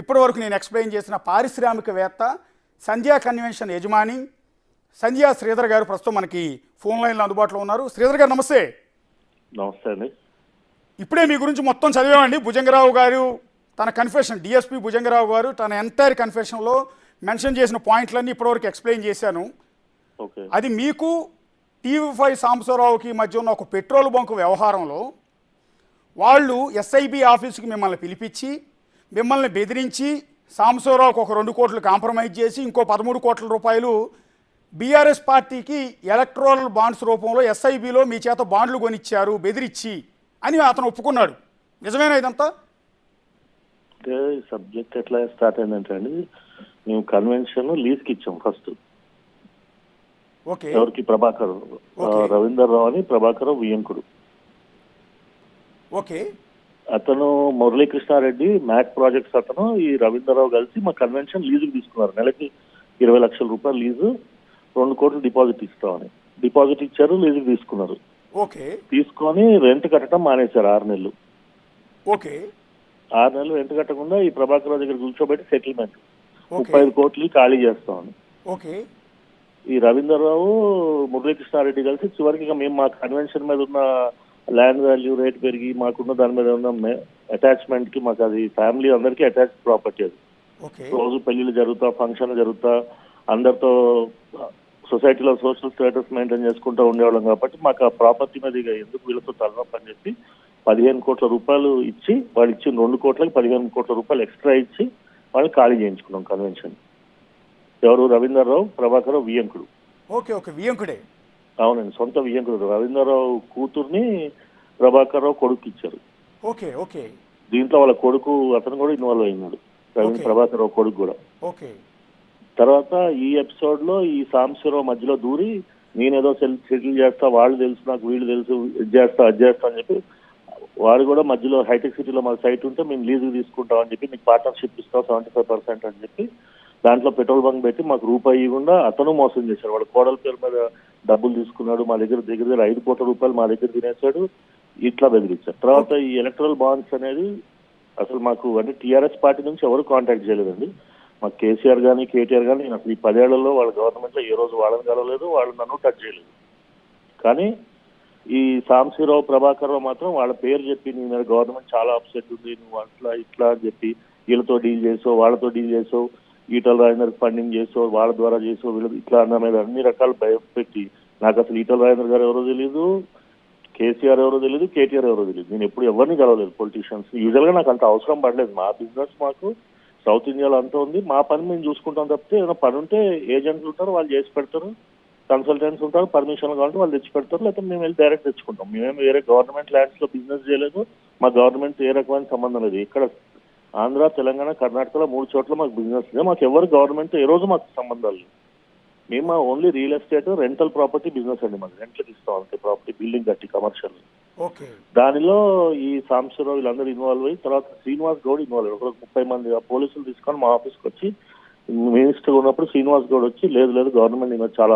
ఇప్పటి వరకు నేను ఎక్స్ప్లెయిన్ చేసిన పారిశ్రామికవేత్త సంధ్యా కన్వెన్షన్ యజమాని సంధ్యా శ్రీధర్ గారు ప్రస్తుతం మనకి ఫోన్ లైన్లో అందుబాటులో ఉన్నారు. శ్రీధర్ గారు నమస్తే. నమస్తే అండి. ఇప్పుడే మీ గురించి మొత్తం చదివామండి. భుజంగరావు గారు తన కన్ఫెషన్ డిఎస్పి భుజంగరావు గారు తన ఎంటైర్ కన్ఫెషన్లో మెన్షన్ చేసిన పాయింట్లన్నీ ఇప్పటివరకు ఎక్స్ప్లెయిన్ చేశాను. ఓకే. అది మీకు టీవీ ఫైవ్ సాంబశివరావుకి మధ్య ఉన్న ఒక పెట్రోల్ బంకు వ్యవహారంలో వాళ్ళు ఎస్ఐబి ఆఫీస్కి మిమ్మల్ని పిలిపించి మిమ్మల్ని బెదిరించి సాంబశివరావుకి ఒక రెండు కోట్లు కాంప్రమైజ్ చేసి ఇంకో పదమూడు కోట్ల రూపాయలు బీఆర్ఎస్ పార్టీకి ఎలక్ట్రోల్ బాండ్స్ రూపంలో ఎస్ఐబిలో మీ చేత బాండ్లు కొనిచ్చారు బెదిరించి అని అతను ఒప్పుకున్నాడు. నిజమేనా ఇదంతా? అంటే సబ్జెక్ట్ ఎట్లా స్టార్ట్ అయిందంటే అండి మేము కన్వెన్షన్ లీజ్కి ఇచ్చాం ఫస్ట్. ఓకే. ఎవరికి? ప్రభాకర్. రవీందర్ రావు అని ప్రభాకర్ వియంకుడు. ఓకే. అతను మురళీకృష్ణారెడ్డి మ్యాక్ ప్రాజెక్ట్స్ అతను ఈ రవీంద్రరావు కలిసి మా కన్వెన్షన్ లీజుకి తీసుకున్నారు. నెలకి ఇరవై లక్షల రూపాయల లీజు రెండు కోట్లు డిపాజిట్ ఇస్తామని. డిపాజిట్ ఇచ్చారు లీజుకి తీసుకున్నారు. ఓకే. తీసుకొని రెంట్ కట్టడం మానేశారు ఆరు నెలలు. ఓకే. ఆరు నెలలు రెంట్ కట్టకుండా ఈ ప్రభాకర్ రావు దగ్గర కూర్చోబెట్టి సెటిల్మెంట్. ముప్పై ఐదు కోట్లు ఖాళీ చేస్తామని. ఓకే. ఈ రవీంద్రరావు మురళీకృష్ణారెడ్డి కలిసి చివరికి మేము మా కన్వెన్షన్ మీద ఉన్న ల్యాండ్ వాల్యూ రేట్ పెరిగి మాకున్న దాని మీద ఉన్న అటాచ్మెంట్కి మాకు అది ఫ్యామిలీ అందరికీ అటాచ్ ప్రాపర్టీ అది. రోజు పెళ్ళిళ్ళు జరుగుతా ఫంక్షన్ జరుగుతా అందరితో సొసైటీలో సోషల్ స్టేటస్ మెయింటైన్ చేసుకుంటూ ఉండేవాళ్ళం కాబట్టి మాకు ఆ ప్రాపర్టీ మీద ఇక ఎందుకు వీళ్ళతో తలనొప్పి అని చెప్పి పదిహేను కోట్ల రూపాయలు ఇచ్చి వాళ్ళు ఇచ్చిన రెండు కోట్లకి పదిహేను కోట్ల రూపాయలు ఎక్స్ట్రా ఇచ్చి వాళ్ళని ఖాళీ చేయించుకున్నాం కన్వెన్షన్ ఎవరు? రవీంద్రరావు ప్రభాకర్ వియంకుడు ఓకే ఓకే వియంకుడే అవునండి సొంత వియంకుడు రవీంద్రరావు కూతుర్ని ప్రభాకర్ రావు కొడుకు ఇచ్చారు ఓకే ఓకే. దీంట్లో వాళ్ళ కొడుకు అతను కూడా ఇన్వాల్వ్ అయినాడు. రవీంద్ర. ప్రభాకర్ రావు కొడుకు కూడా. ఓకే. తర్వాత ఈ ఎపిసోడ్లో ఈ సాంబశివరావు మధ్యలో దూరి నేనేదో సెల్ సెటిల్ చేస్తా వాళ్ళు తెలుసు నాకు వీళ్ళు తెలుసు ఇది చేస్తా అది చేస్తా అని చెప్పి వాడు కూడా మధ్యలో హైటెక్ సిటీలో మా సైట్ ఉంటే మేము లీజుకి తీసుకుంటాం అని చెప్పి మీకు పార్ట్నర్షిప్ ఇస్తాం సెవెంటీ ఫైవ్ పర్సెంట్ అని చెప్పి దాంట్లో పెట్రోల్ బంక్ పెట్టి మాకు రూపాయి ఇవ్వకుండా అతను మోసం చేశాడు వాడు కోడల పేరు మీద తీసుకున్నాడు మా దగ్గర దగ్గర దగ్గర ఐదు కోట్ల రూపాయలు మా దగ్గర తినేశాడు ఇట్లా బెదిరించాడు తర్వాత ఈ ఎలక్ట్రల్ బాండ్స్ అనేది అసలు మాకు అంటే టీఆర్ఎస్ పార్టీ నుంచి ఎవరు కాంటాక్ట్ చేయలేదండి. మాకు కేసీఆర్ కానీ కేటీఆర్ కానీ నేను అసలు ఈ పదేళ్ళలో వాళ్ళ గవర్నమెంట్లో ఏ రోజు వాళ్ళని కలవలేదు వాళ్ళు నన్ను టచ్ చేయలేదు. కానీ ఈ సాంశీరావు ప్రభాకర్ రావు మాత్రం వాళ్ళ పేరు చెప్పి నీ మీద గవర్నమెంట్ చాలా అప్సెట్ ఉంది నువ్వు అట్లా ఇట్లా అని చెప్పి వీళ్ళతో డీల్ చేసావు వాళ్ళతో డీల్ చేసావు ఈటల రాజేందర్ ఫండింగ్ చేసావు వాళ్ళ ద్వారా చేసావు వీళ్ళు ఇట్లా అన్న మీద అన్ని రకాలు భయపెట్టి నాకు అసలు ఈటల రాజేంద్ర గారు ఎవరో తెలియదు కేసీఆర్ ఎవరో తెలియదు కేటీఆర్ ఎవరో తెలియదు నేను ఎప్పుడు ఎవరిని కలవలేదు పొలిటీషియన్స్ యూజువల్గా నాకు అంత అవసరం పడలేదు. మా బిజినెస్ మాకు సౌత్ ఇండియాలో అంతా ఉంది. మా పని మేము చూసుకుంటాం తప్పితే ఏదైనా పని ఉంటే ఏజెంట్లు ఉంటారు వాళ్ళు చేసి పెడతారు. కన్సల్టెంట్స్ ఉంటారు పర్మిషన్ కావాలంటే వాళ్ళు తెచ్చి పెడతారు. లేకపోతే మేము వెళ్ళి డైరెక్ట్ తెచ్చుకుంటాం. మేమేమి వేరే గవర్నమెంట్ ల్యాండ్స్లో బిజినెస్ చేయలేదు. మా గవర్నమెంట్ ఏ రకమైన సంబంధం లేదు. ఇక్కడ ఆంధ్ర తెలంగాణ కర్ణాటకలో మూడు చోట్ల మాకు బిజినెస్ లేదు. మాకు ఎవరు గవర్నమెంట్ ఏ రోజు మాకు సంబంధాలు లేవు. మేము only real estate rental property business అండి మాకు రెంట్లకు ఇస్తాం అంతే ప్రాపర్టీ బిల్డింగ్ కట్టి కమర్షియల్ దానిలో ఈ సాంబశివరావు వీళ్ళందరూ ఇన్వాల్వ్ అయ్యి తర్వాత శ్రీనివాస్ గౌడ్ ఇన్వాల్వ్ అయ్యారు. ఒక ముప్పై మంది పోలీసులు తీసుకొని మా ఆఫీస్కి వచ్చి మినిస్టర్ ఉన్నప్పుడు శ్రీనివాస్ గౌడ్ వచ్చి లేదు లేదు గవర్నమెంట్ ఈమె చాలా